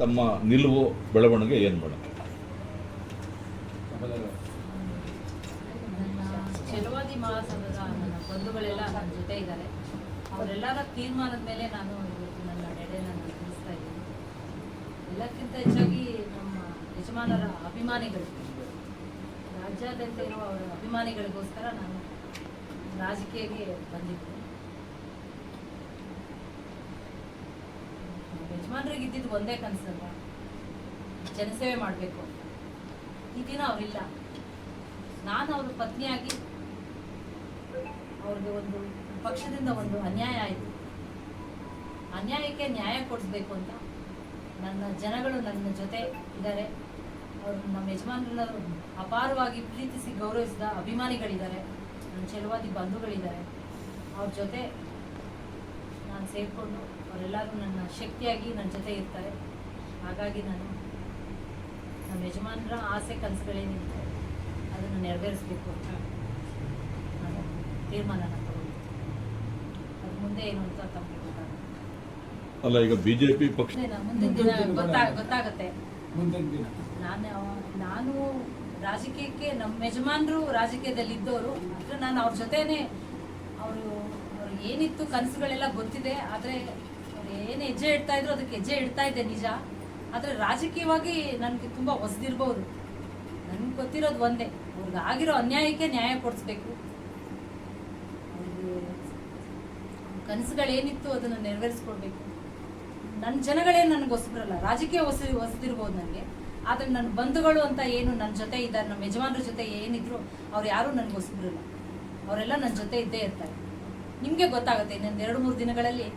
ತಮ್ಮ ನಿಲುವು ಬೆಳವಣಿಗೆ ಏನು ಮೇಡಮ್ ಚೆಲುವಾದಿ ನನ್ನ ಬಂಧುಗಳೆಲ್ಲ ನನ್ನ ಜೊತೆ ಇದ್ದಾರೆ. ಅವರೆಲ್ಲರ ತೀರ್ಮಾನದ ಮೇಲೆ ನಾನು ಇವತ್ತು ನನ್ನ ನಡೆಯನ್ನು ನಾನು ತಿಳಿಸ್ತಾ ಇದ್ದೀನಿ. ಎಲ್ಲಕ್ಕಿಂತ ಹೆಚ್ಚಾಗಿ ನಮ್ಮ ಯಜಮಾನರ ಅಭಿಮಾನಿಗಳು, ರಾಜ್ಯಾದ್ಯಂತ ಇರುವ ಅವರ ಅಭಿಮಾನಿಗಳಿಗೋಸ್ಕರ ನಾನು ರಾಜಕೀಯಕ್ಕೆ ಬಂದಿದ್ದೆ ನಮ್ಮ ಯಜಮಾನರಿಗೆ ಇದ್ದಿದ್ದು ಒಂದೇ ಕನಸಲ್ಲ ಜನಸೇವೆ ಮಾಡಬೇಕು ಈ ದಿನ ಅವರಿಲ್ಲ. ನಾನು ಅವ್ರ ಪತ್ನಿಯಾಗಿ ಅವ್ರಿಗೆ ಒಂದು ಪಕ್ಷದಿಂದ ಒಂದು ಅನ್ಯಾಯ ಆಯಿತು. ಅನ್ಯಾಯಕ್ಕೆ ನ್ಯಾಯ ಕೊಡಿಸ್ಬೇಕು ಅಂತ ನನ್ನ ಜನಗಳು ನನ್ನ ಜೊತೆ ಇದ್ದಾರೆ. ಅವರು ನಮ್ಮ ಯಜಮಾನರೆಲ್ಲರೂ ಅಪಾರವಾಗಿ ಪ್ರೀತಿಸಿ ಗೌರವಿಸಿದ ಅಭಿಮಾನಿಗಳಿದ್ದಾರೆ. ನನ್ನ ಚೆಲುವಾದಿ ಬಂಧುಗಳಿದ್ದಾರೆ. ಅವ್ರ ಜೊತೆ ನಾನು ಸೇರಿಕೊಂಡು ಅವರೆಲ್ಲರೂ ನನ್ನ ಶಕ್ತಿಯಾಗಿ ನನ್ನ ಜೊತೆ ಇರ್ತಾರೆ. ಹಾಗಾಗಿ ನಾನು ನಮ್ಮ ಯಜಮಾನರ ಆಸೆ ಕನಸುಗಳೇನಿದೆ ಅದನ್ನು ನೆರವೇರಿಸಬೇಕು ಅಂತ ನಾನು ತಗೊಂಡು ಅದು ಮುಂದೆ ಏನು ಅಂತ ತಮಗೆ ಗೊತ್ತಾಗುತ್ತೆ ಅಲ್ಲ ಈಗ ಬಿಜೆಪಿ ಪಕ್ಷ ಮುಂದಿನ ದಿನ ಗೊತ್ತಾ ಗೊತ್ತಾಗುತ್ತೆ. ಮುಂದಿನ ದಿನ. ನಾನು ನಾನು ರಾಜಕೀಯಕ್ಕೆ ನಮ್ಮ ಯಜಮಾನರು ರಾಜಕೀಯದಲ್ಲಿ ಇದ್ದವರು ಆದರೆ ನಾನು ಅವ್ರ ಜೊತೆನೆ ಅವ್ರು ಏನಿತ್ತು ಕನಸುಗಳೆಲ್ಲ ಗೊತ್ತಿದೆ, ಆದರೆ ಏನು ಹೆಜ್ಜೆ ಇಡ್ತಾ ಇದ್ರು ಅದಕ್ಕೆ ಹೆಜ್ಜೆ ಇಡ್ತಾ ಇದ್ದೆ ನಿಜ. ಆದರೆ ರಾಜಕೀಯವಾಗಿ ನನಗೆ ತುಂಬ ಹೊಸದಿರ್ಬೋದು. ನನಗೆ ಗೊತ್ತಿರೋದು ಒಂದೇ, ಅವ್ರಿಗೆ ಆಗಿರೋ ಅನ್ಯಾಯಕ್ಕೆ ನ್ಯಾಯ ಕೊಡಿಸ್ಬೇಕು. ಕನಸುಗಳೇನಿತ್ತು ಅದನ್ನು ನೆರವೇರಿಸ್ಕೊಡ್ಬೇಕು. ನನ್ನ ಜನಗಳೇ ನನಗೆ ಹೊಸಬ್ರಲ್ಲ ರಾಜಕೀಯ ಹೊಸ, ಹೊಸದಿರ್ಬೋದು ನನಗೆ. ಆದರೆ ನನ್ನ ಬಂಧುಗಳು ಅಂತ ಏನು ನನ್ನ ಜೊತೆ ಇದ್ದಾರೆ ನಮ್ಮ ಯಜಮಾನ್ರ ಜೊತೆ ಏನಿದ್ರು ಅವ್ರು ಯಾರೂ ನನಗೆ ಹೊಸಬ್ರಲ್ಲ ಅವರೆಲ್ಲ ನನ್ನ ಜೊತೆ ಇದ್ದೇ ಇರ್ತಾರೆ. ನಿಮಗೆ ಗೊತ್ತಾಗುತ್ತೆ ಇನ್ನೊಂದು ಎರಡು ಮೂರು ದಿನಗಳಲ್ಲಿ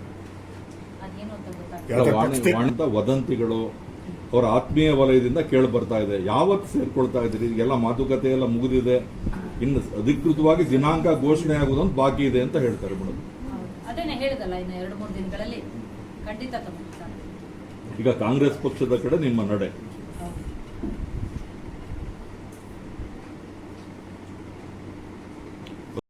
ಅದೇನು ಅಂತ ಗೊತ್ತಾಗುತ್ತೆ. ವಾಣಿಜ್ಯ ವದಂತಿಗಳು ಅವರ ಆತ್ಮೀಯ ವಲಯದಿಂದ ಕೇಳಿ ಬರ್ತಾ ಇದೆ. ಯಾವತ್ತು ಸೇರ್ಕೊಳ್ತಾ ಇದ್ರಿ ಎಲ್ಲ ಮಾತುಕತೆ ಎಲ್ಲ ಮುಗಿದಿದೆ. ಇನ್ನು ಅಧಿಕೃತವಾಗಿ ದಿನಾಂಕ ಘೋಷಣೆ ಆಗುವುದೊಂದು ಬಾಕಿ ಇದೆ ಅಂತ ಹೇಳ್ತಾರೆ ಮೇಡಮ್. ಅದೇನೆ ಹೇಳಿದಲ್ಲ ಇನ್ನು ಎರಡು ಮೂರು ದಿನಗಳಲ್ಲಿ ಖಂಡಿತ ಈಗ ಕಾಂಗ್ರೆಸ್ ಪಕ್ಷದ ಕಡೆ ನಿಮ್ಮ ನಡೆ. ಹೌದು